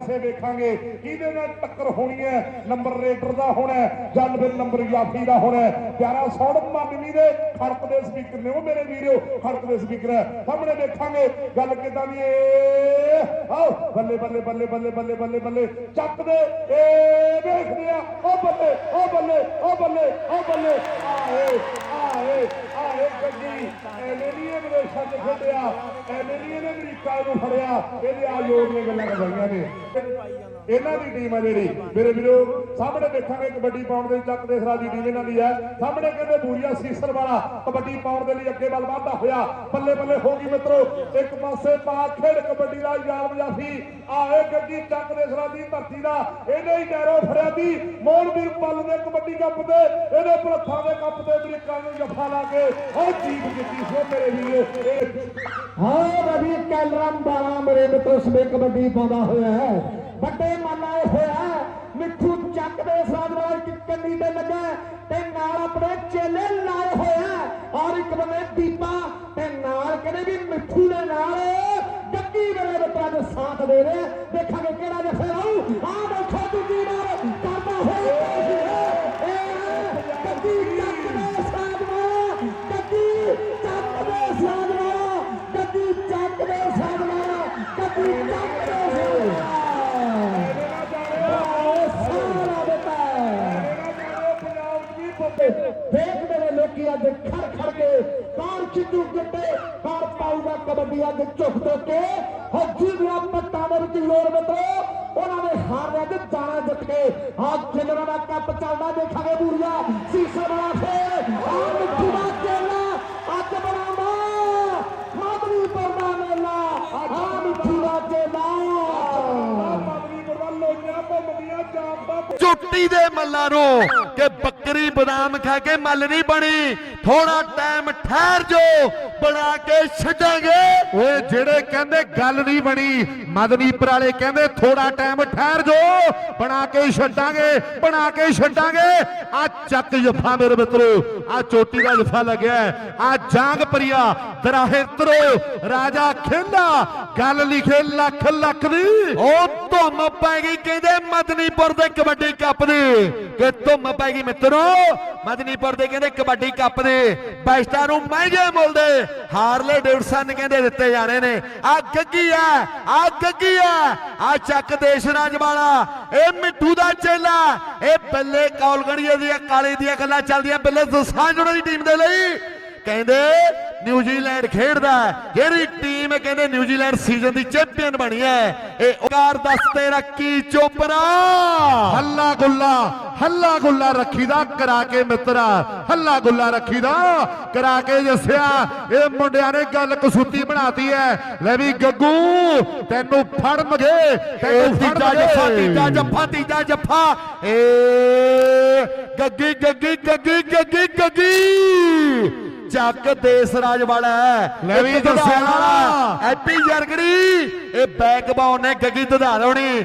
ਪਾਸੇ ਵੇਖਾਂਗੇ ਕਿਹਦੇ ਨਾਲ ਟੱਕਰ ਹੋਣੀ ਹੈ? ਨੰਬਰ ਰੇਡਰ ਦਾ ਹੋਣਾ ਹੈ, ਫਿਰ ਨੰਬਰ ਯਾਫੀ ਦਾ ਹੋਣਾ ਪਿਆਰਾ ਸੌੜ ਮਾਨਵੀ ਦੇ ਖੜਕ ਦੇ ਸਪੀਕਰ ਨੇ ਉਹ ਮੇਰੇ ਵੀਰੋ ਖੜਕ ਦੇ ਸਪੀਕਰ ਹੈ। ਸਾਹਮਣੇ ਵੇਖਾਂਗੇ ਗੱਲ ਕਿਦਾਂ ਦੀ ਏ? ਆਓ ਬੱਲੇ ਬੱਲੇ ਬੱਲੇ ਬੱਲੇ ਬੱਲੇ ਬੱਲੇ ਬੱਲੇ ਚੱਕ ਦੇ। ਏ ਵੇਖਦੇ ਆ ਉਹ ਬੱਲੇ ਉਹ ਬੱਲੇ ਉਹ ਬੱਲੇ ਉਹ ਬੱਲੇ ਆਏ ਆਏ। ਨਹੀਂ 'ਚ ਖੇਡਿਆ ਐਵੇਂ ਨਹੀਂ ਇਹਨੇ ਅਮਰੀਕਾ ਨੂੰ ਫੜਿਆ, ਇਹਦੇ ਆ ਯੋਗ ਦੀਆਂ ਗੱਲਾਂ ਕਰਵਾਈਆਂ ਨੇ। ਇਹਨਾਂ ਦੀ ਟੀਮ ਹੈ ਜਿਹੜੀ। ਮੇਰੇ ਵੀਰੋ, ਸਾਹਮਣੇ ਦੇਖਾਂਗੇ ਕਬੱਡੀ ਪਾਉਣ ਦੇ ਚੱਕ ਦੇਸਰਾ ਦੀ ਟੀਮ ਇਹਨਾਂ ਦੀ ਹੈ। ਸਾਹਮਣੇ ਕਹਿੰਦੇ ਬੂਰੀਆ ਸੀਸਰ ਵਾਲਾ ਕਬੱਡੀ ਪਾਉਣ ਦੇ ਲਈ ਅੱਗੇ ਵੱਲ ਵਾਧਾ ਹੋਇਆ। ਬੱਲੇ ਬੱਲੇ ਹੋ ਗਈ ਮਿੱਤਰੋ, ਇੱਕ ਪਾਸੇ ਪਾ ਖੇਡ ਕਬੱਡੀ ਦਾ ਯਾਦ ਜਾਫੀ ਆਏ ਗੱਡੀ ਚੱਕ ਦੇਸਰਾ ਦੀ ਧਰਤੀ ਦਾ। ਇਹਨੇ ਹੀ ਨਹਿਰੋ ਫੜਿਆ ਦੀ ਮੋਹਨਵੀਰ ਪੱਲ ਦੇ ਕਬੱਡੀ ਕੱਪ ਤੇ, ਇਹਦੇ ਪ੍ਰਥਾ ਦੇ ਕੱਪ ਤੇ ਅਮਰੀਕਾ ਨੂੰ ਜਫਾ ਲਾ ਕੇ ਉਹ ਜੀਤ ਜਿੱਤੀ ਸੋ ਮੇਰੇ ਵੀਰੋ। ਹਾਂ, ਰਵੀ ਕੈਲਰਮ ਬਾਲਾ ਮੇਰੇ ਮਿੱਤਰ ਸਮੇ ਕਬੱਡੀ ਪਾਉਂਦਾ ਹੋਇਆ ਹੈ। ਵੱਡੇ ਮਨ ਆਏ ਹੋਇਆ। ਮਿੱਠੂ ਚੱਕ ਦੇ ਸਾਧ ਵਾਲਾ ਤੇ ਲੱਗਾ ਤੇ ਨਾਲ ਆਪਣੇ ਚੇਲੇ ਲਾਏ ਹੋਇਆ। ਹੈ। ਔਰ ਇੱਕ ਬੰਦੇ ਦੀਪਾ ਤੇ ਨਾਲ ਕਹਿੰਦੇ ਵੀ ਮਿੱਠੂ ਦੇ ਨਾਲ ਗੱਗੀ ਵੇਲੇ ਮਿੱਤਰਾਂ ਦੇ ਸਾਥ ਦੇ ਰਹੇ। ਦੇਖਾਂਗੇ ਕਿਹੜਾ ਜਫੇ ਆਉ ਆ ਦੇਖੋ ਦੂਜੀ ਕੌਣ ਚਿੱਟੂ ਗਿੱਟੇ ਕੌਣ ਪਾਊਗਾ ਕਬੱਡੀ ਅੱਜ ਝੁਕ ਝੁਕ ਕੇ। ਹੱਜੀ ਦੀਆਂ ਪੱਟਾਂ ਦੇ ਵਿੱਚ ਲੋੜ ਮਿੱਤਰੋ, ਉਹਨਾਂ ਨੇ ਹਾਰ ਲਿਆ ਤੇ ਜਾਣਾ ਜਿੱਤ ਕੇ। ਆ ਜਿੰਨਾਂ ਦਾ ਕੱਪ ਚੱਲਦਾ, ਦੇਖਾਂਗੇ ਬੂਰੀਆ। ਸੀਸੇ ਵਾਲਾ ਫੇਰ ਆ ਮਿੱਠੂ ਦਾ ਚੇਲਾ ਅੱਜ ਬਣਾਉਂਦਾ ਮਾਦਰੀ ਪਰਦਾ ਮੇਲਾ ਆ ਮਿੱਠੂ ਦਾ ਚੇਲਾ ਮਾਦਰੀਪੁਰ ਵੱਲ ਲੋਈਆਂ ਘੁੰਮਦੀਆਂ ਦੇ ਮੱਲਾਂ ਨੂੰ ਕਿ ਬੱਕਰੀ ਬਦਾਮ ਖਾ ਕੇ ਮੱਲ ਨਹੀਂ ਬਣੀ। ਥੋੜਾ ਟਾਈਮ ਠਹਿਰ ਜੋ, ਬਣਾ ਕੇ ਛੱਡਾਂਗੇ। ਓਏ, ਜਿਹੜੇ ਕਹਿੰਦੇ ਗੱਲ ਨਹੀਂ ਬਣੀ, ਮਦਨੀਪੁਰ ਵਾਲੇ ਕਹਿੰਦੇ ਥੋੜਾ ਟਾਈਮ ਠਹਿਰ ਜੋ, ਬਣਾ ਕੇ ਛੱਡਾਂਗੇ, ਬਣਾ ਕੇ ਛੱਡਾਂਗੇ। ਆ ਚੱਕ ਜਫਾ ਮੇਰੇ ਮਿੱਤਰੋ, ਆ ਚੋਟੀ ਦਾ ਜਫਾ ਲੱਗਿਆ ਆ ਜਾਂਗ ਪਰੀਆ, ਦਰਾਹੇ ਤਰੋ ਰਾਜਾ ਖੇਲਾ, ਗੱਲ ਲਿਖੇ ਲੱਖ ਲੱਖ ਦੀ। ਉਹ ਧੁੰਮ ਪੈ ਗਈ, ਕਹਿੰਦੇ ਮਦਨੀਪੁਰ ਦੇ ਕਬੱਡੀ ਕੱਪ ਦੀ। ਕਿ ਧੁੰਮ ਪੈ ਗਈ ਮਿੱਤਰੋ। ਮਦਨੀਪੁਰ ਦੇ ਕਹਿੰਦੇ ਕਬੱਡੀ ਕੱਪ ਦੇ। ਬੈਸਟਾਂ ਨੂੰ ਮਹਿੰਗੇ ਮੁੱਲ ਦੇ। ਹਾਰਲੇ ਡੇਵਿਡਸਨ ਕਹਿੰਦੇ ਦਿੱਤੇ ਜਾਣੇ ਨੇ। ਆ ਗੱਗੀ ਆ ਆ ਗੱਗੀ ਆ ਆ ਚੱਕ ਦੇਸ਼ਰਾਜ ਵਾਲਾ। ਇਹ ਮਿੱਠੂ ਦਾ ਚੇਲਾ। ਇਹ ਬੱਲੇ ਕੌਲਗੜੀਏ ਦੀਆਂ, ਕਾਲੇ ਦੀਆਂ ਗੱਲਾਂ ਚੱਲਦੀਆਂ। ਬੱਲੇ ਦਸਾਂਜੋੜਾ ਦੀ ਟੀਮ ਦੇ ਲਈ। ਕਹਿੰਦੇ ਨਿਊਜ਼ੀਲੈਂਡ ਖੇਡਦਾ। ਜਿਹੜੀ ਟੀਮ ਕਹਿੰਦੇ ਨਿਊਜ਼ੀਲੈਂਡ ਸੀਜ਼ਨ ਦੀ ਚੈਂਪੀਅਨ ਬਣੀ ਹੈ ਇਹ ਉਕਾਰ ਦਸਤੇ ਰੱਖੀ ਚੋਪਰਾ। ਹੱਲਾ ਗੁੱਲਾ ਹੱਲਾ ਗੁੱਲਾ ਰੱਖੀਦਾ ਕਰਾ ਕੇ ਮਿੱਤਰਾ। ਹੱਲਾ ਗੁੱਲਾ ਰੱਖੀਦਾ ਕਰਾ ਕੇ ਜੱਸਿਆ। ਇਹ ਮੁੰਡਿਆਂ ਨੇ ਗੱਲ ਕਸੂਤੀ ਬਣਾਤੀ ਹੈ। ਲੈ ਵੀ ਗੱਗੂ ਤੈਨੂੰ ਫੜਨਗੇ ਤੈਨੂੰ ਤੀਜਾ ਜੱਫਾ ਤੀਜਾ ਜੱਫਾ ਤੀਜਾ ਜੱਫਾ। ਏ ਗੱਗੀ ਗੱਗੀ ਗੱਗੀ ਗੱਗੀ ਗੱਗੀ। ਚੱਕ ਦੇਸ ਰਾਜ ਵਾਲਾ। ਲੈ ਵੀ ਦੱਸਿਆ। ਐਪੀ ਜਰਗੜੀ ਇਹ ਬੈਕਬਾਉਨ ਨੇ ਗੱਗੀ ਧਧਾਰ ਹੋਣੀ